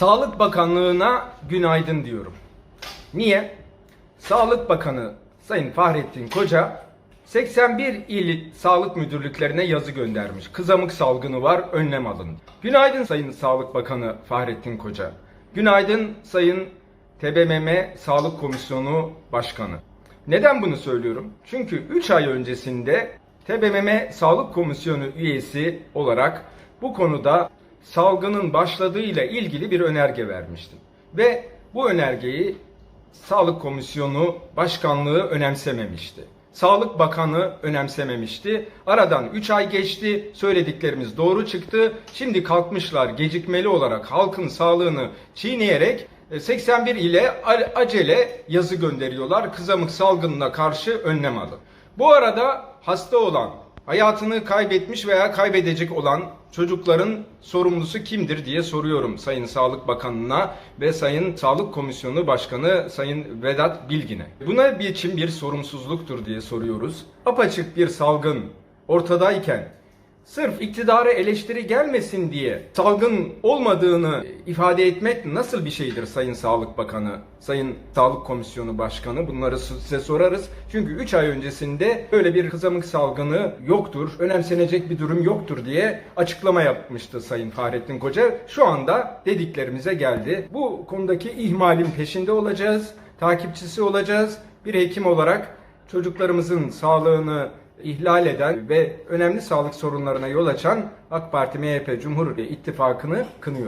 Sağlık Bakanlığı'na günaydın diyorum. Niye? Sağlık Bakanı Sayın Fahrettin Koca 81 il sağlık müdürlüklerine yazı göndermiş. Kızamık salgını var, önlem alın. Günaydın Sayın Sağlık Bakanı Fahrettin Koca. Günaydın Sayın TBMM Sağlık Komisyonu Başkanı. Neden bunu söylüyorum? Çünkü 3 ay öncesinde TBMM Sağlık Komisyonu üyesi olarak bu konuda salgının başladığıyla ilgili bir önerge vermiştim. Ve bu önergeyi Sağlık Komisyonu Başkanlığı önemsememişti. Sağlık Bakanı önemsememişti. Aradan 3 ay geçti. Söylediklerimiz doğru çıktı. Şimdi kalkmışlar gecikmeli olarak halkın sağlığını çiğneyerek e, 81 ile a- acele yazı gönderiyorlar. Kızamık salgınına karşı önlem alın. Bu arada hasta olan, hayatını kaybetmiş veya kaybedecek olan çocukların sorumlusu kimdir diye soruyorum Sayın Sağlık Bakanı'na ve Sayın Sağlık Komisyonu Başkanı Sayın Vedat Bilgin'e. Buna biçim bir sorumsuzluktur diye soruyoruz. Apaçık bir salgın ortadayken Sırf iktidara eleştiri gelmesin diye salgın olmadığını ifade etmek nasıl bir şeydir Sayın Sağlık Bakanı, Sayın Sağlık Komisyonu Başkanı? Bunları size sorarız. Çünkü 3 ay öncesinde böyle bir kızamık salgını yoktur, önemsenecek bir durum yoktur diye açıklama yapmıştı Sayın Fahrettin Koca. Şu anda dediklerimize geldi. Bu konudaki ihmalin peşinde olacağız, takipçisi olacağız. Bir hekim olarak çocuklarımızın sağlığını ihlal eden ve önemli sağlık sorunlarına yol açan AK Parti, MHP, Cumhur İttifakı'nı kınıyor.